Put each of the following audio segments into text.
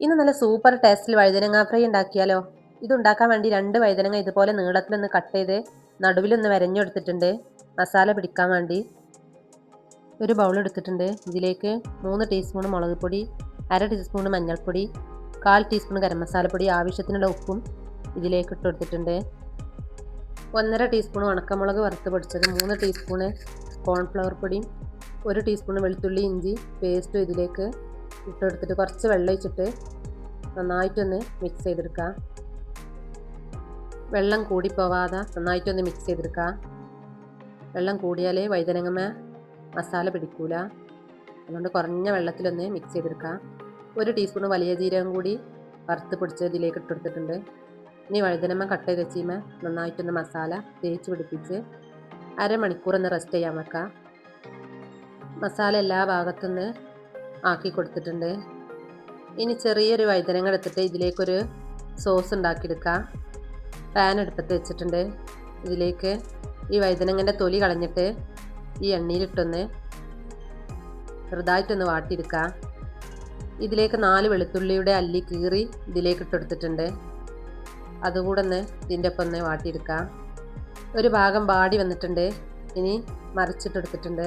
ഇന്ന് നല്ല സൂപ്പർ ടേസ്റ്റിൽ വഴുതനങ്ങ ഫ്രൈ ഉണ്ടാക്കിയാലോ? ഇത് ഉണ്ടാക്കാൻ വേണ്ടി രണ്ട് വഴുതനങ്ങ ഇതുപോലെ നീളത്തിലൊന്ന് കട്ട് ചെയ്ത് നടുവിലൊന്ന് വരഞ്ഞെടുത്തിട്ടുണ്ട് മസാല പിടിക്കാൻ വേണ്ടി ഒരു ബൗൾ എടുത്തിട്ടുണ്ട്. ഇതിലേക്ക് മൂന്ന് ടീസ്പൂൺ മുളക് പൊടി അര ടീസ്പൂൺ മഞ്ഞൾപ്പൊടി കാൽ ടീസ്പൂൺ ഗരം മസാലപ്പൊടി ആവശ്യത്തിനുള്ള ഉപ്പും ഇതിലേക്ക് ഇട്ട് കൊടുത്തിട്ടുണ്ട്. ഒന്നര ടീസ്പൂൺ ഉണക്കമുളക് വറുത്ത് പൊടിച്ചത് മൂന്ന് ടീസ്പൂണ് കോൺഫ്ലവർ പൊടിയും ഒരു ടീസ്പൂൺ വെളുത്തുള്ളി ഇഞ്ചി പേസ്റ്റും ഇതിലേക്ക് ഇട്ടെടുത്തിട്ട് കുറച്ച് വെള്ളം ഒഴിച്ചിട്ട് നന്നായിട്ടൊന്ന് മിക്സ് ചെയ്തെടുക്കുക. വെള്ളം കൂടി പോവാതെ നന്നായിട്ടൊന്ന് മിക്സ് ചെയ്തെടുക്കുക. വെള്ളം കൂടിയാൽ വൈതനങ്ങമ മസാല പിടിക്കൂല. അതുകൊണ്ട് കുറഞ്ഞ വെള്ളത്തിലൊന്ന് മിക്സ് ചെയ്തെടുക്കുക. ഒരു ടീസ്പൂൺ വലിയ ജീരകം കൂടി വറുത്ത് പൊടിച്ച് ഇതിലേക്ക് ഇട്ടെടുത്തിട്ടുണ്ട് ഇനി വഴുതനമ്മ കട്ട് ചെയ്ത് വെച്ചിമ നന്നായിട്ടൊന്ന് മസാല തേച്ച് പിടിപ്പിച്ച് അരമണിക്കൂർ ഒന്ന് റെസ്റ്റ് ചെയ്യാൻ വെക്കാം മസാല എല്ലാ ഭാഗത്തുനിന്ന് ആക്കി കൊടുത്തിട്ടുണ്ട്. ഇനി ചെറിയൊരു വൈദ്യനങ്ങൾ എടുത്തിട്ട് ഇതിലേക്കൊരു സോസ് ഉണ്ടാക്കിയെടുക്കാം. പാൻ എടുപ്പത്ത് വെച്ചിട്ടുണ്ട്. ഇതിലേക്ക് ഈ വൈദ്യനങ്ങന്റെ തൊലി കളഞ്ഞിട്ട് ഈ എണ്ണയിലിട്ടൊന്ന് ചെറുതായിട്ടൊന്ന് വാട്ടിയെടുക്കാം. ഇതിലേക്ക് നാല് വെളുത്തുള്ളിയുടെ അല്ലി കീറി ഇതിലേക്ക് ഇട്ടെടുത്തിട്ടുണ്ട്. അതുകൂടെ ഒന്ന് ഇതിന്റെ ഒപ്പം ഒന്ന് വാട്ടിയെടുക്കാം. ഒരു ഭാഗം വാടി വന്നിട്ടുണ്ട്. ഇനി മറിച്ചിട്ടെടുത്തിട്ടുണ്ട്.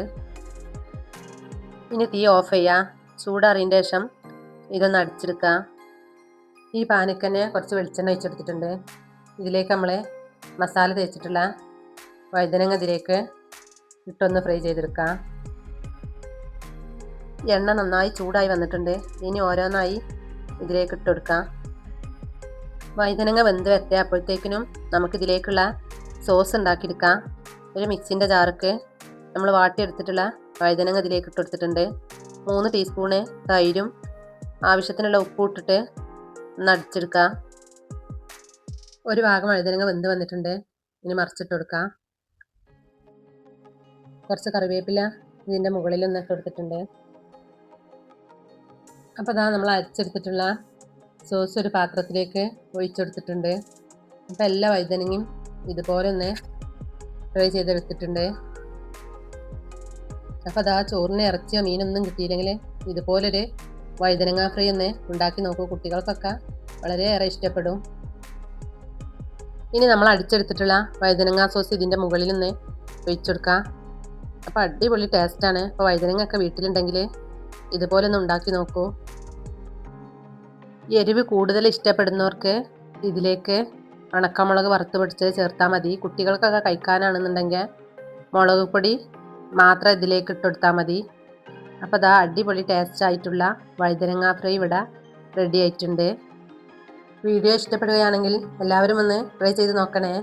ഇനി തീ ഓഫ് ചെയ്യാം. ചൂടാറിയതിന്റെ ശേഷം ഇതൊന്ന് അടിച്ചെടുക്കുക. ഈ പാനിക്കന്നെ കുറച്ച് വെളിച്ചെണ്ണ ഒഴിച്ചെടുത്തിട്ടുണ്ട്. ഇതിലേക്ക് നമ്മൾ മസാല തേച്ചിട്ടുള്ള വഴുതനങ്ങ ഇതിലേക്ക് ഇട്ടൊന്ന് ഫ്രൈ ചെയ്തെടുക്കാം എണ്ണ നന്നായി ചൂടായി വന്നിട്ടുണ്ട്. ഇനി ഓരോന്നായി ഇതിലേക്ക് ഇട്ട് കൊടുക്കാം വഴുതനങ്ങ വെന്ത് വെത്തയപ്പോഴത്തേക്കിനും നമുക്കിതിലേക്കുള്ള സോസ് ഉണ്ടാക്കിയെടുക്കാം. ഒരു മിക്സിന്റെ ജാർക്ക് നമ്മൾ വാട്ടിയെടുത്തിട്ടുള്ള വഴുതനങ്ങ ഇതിലേക്ക് ഇട്ടെടുത്തിട്ടുണ്ട്. മൂന്ന് ടീസ്പൂണ് തൈരും ആവശ്യത്തിനുള്ള ഉപ്പ് ഇട്ടിട്ട് നടച്ചെടുക്കുക ഒരു ഭാഗം വഴുതനങ്ങ വെന്ത് വന്നിട്ടുണ്ട്. ഇനി മറിച്ചിട്ട് കൊടുക്കുക കുറച്ച് കറിവേപ്പില ഇതിന്റെ മുകളിൽ ഒന്ന് ഇട്ട് കൊടുത്തിട്ടുണ്ട്. അപ്പോൾ അതാ നമ്മൾ അരച്ചെടുത്തിട്ടുള്ള സോസ് ഒരു പാത്രത്തിലേക്ക് ഒഴിച്ചെടുത്തിട്ടുണ്ട് അപ്പോൾ എല്ലാ വഴുതനങ്ങയും ഇതുപോലെ ഒന്ന് ഫ്രൈ ചെയ്തെടുത്തിട്ടുണ്ട്. അപ്പോൾ അതാ ചോറിന് ഇറച്ചിയോ മീനൊന്നും കിട്ടിയില്ലെങ്കിൽ ഇതുപോലൊരു വഴുതനങ്ങ ഫ്രൈ ഒന്ന് ഉണ്ടാക്കി നോക്കൂ. കുട്ടികൾക്കൊക്കെ വളരെയേറെ ഇഷ്ടപ്പെടും. ഇനി നമ്മൾ അടിച്ചെടുത്തിട്ടുള്ള വഴുതനങ്ങ സോസ് ഇതിന്റെ മുകളിൽ നിന്ന് ഒഴിച്ചെടുക്കാം. അപ്പോൾ അടിപൊളി ടേസ്റ്റാണ് അപ്പോൾ വഴുതനങ്ങ ഒക്കെ വീട്ടിലുണ്ടെങ്കിൽ ഇതുപോലെ ഒന്ന് ഉണ്ടാക്കി നോക്കൂ. എരിവ് കൂടുതൽ ഇഷ്ടപ്പെടുന്നവർക്ക് ഇതിലേക്ക് ഉണക്കമുളക് വറുത്ത് പിടിച്ച് ചേർത്താൽ മതി. കുട്ടികൾക്കൊക്കെ കഴിക്കാനാണെന്നുണ്ടെങ്കിൽ മുളക് പൊടി മാത്രം ഇതിലേക്ക് ഇട്ടെടുത്താൽ മതി. അപ്പോൾ അതാ അടിപൊളി ടേസ്റ്റ് ആയിട്ടുള്ള വഴുതനങ്ങ ഫ്രൈ ഇവിടെ റെഡി ആയിട്ടുണ്ട്. വീഡിയോ ഇഷ്ടപ്പെടുകയാണെങ്കിൽ എല്ലാവരും ഒന്ന് ട്രൈ ചെയ്ത് നോക്കണേ.